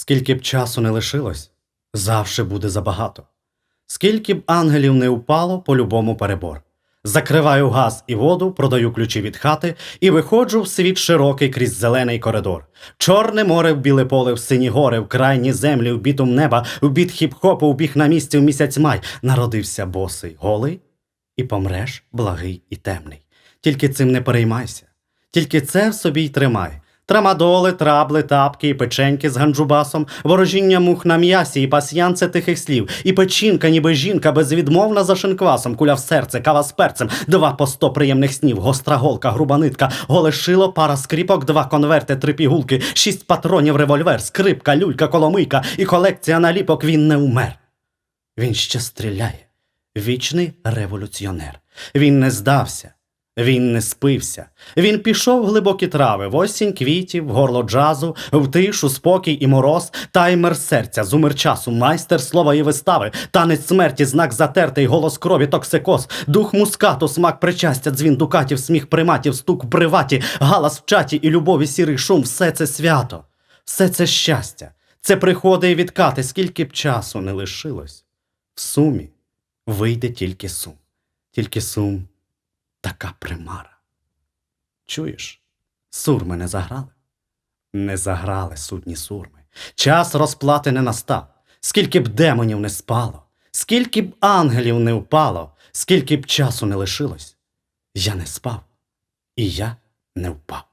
Скільки б часу не лишилось, завше буде забагато. Скільки б ангелів не упало, по-любому перебор. Закриваю газ і воду, продаю ключі від хати і виходжу в світ широкий крізь зелений коридор. Чорне море в біле поле, в сині гори, в крайні землі, в бітум неба, в біт хіп-хопу, в біг на місці в місяць май. Народився босий, голий, і помреш благий і темний. Тільки цим не переймайся, тільки це в собі й тримай. Трамадоли, трабли, тапки і печеньки з ганджубасом, ворожіння мух на м'ясі і пасьянце тихих слів, і печінка, ніби жінка, безвідмовна за шинквасом, куля в серце, кава з перцем, два по сто приємних снів, гостра голка, груба нитка, голе шило, пара скріпок, два конверти, три пігулки, шість патронів, револьвер, скрипка, люлька, коломийка і колекція наліпок він не умер. Він ще стріляє. Вічний революціонер. Він не здався. Він не спився. Він пішов в глибокі трави, в осінь квітів, горло джазу, в тишу, спокій і мороз, таймер серця, зумер часу, майстер слова і вистави, танець смерті, знак затертий, голос крові, токсикоз, дух мускату, смак причастя, дзвін дукатів, сміх приматів, стук в приваті, галас в чаті і любові сірий шум. Все це свято, все це щастя, це приходи і відкати, скільки б часу не лишилось. В сумі вийде тільки сум, тільки сум така примара. Чуєш, сурми не заграли? Не заграли судні сурми. Час розплати не настав. Скільки б демонів не спало, скільки б ангелів не впало, скільки б часу не лишилось. Я не спав, і я не впав.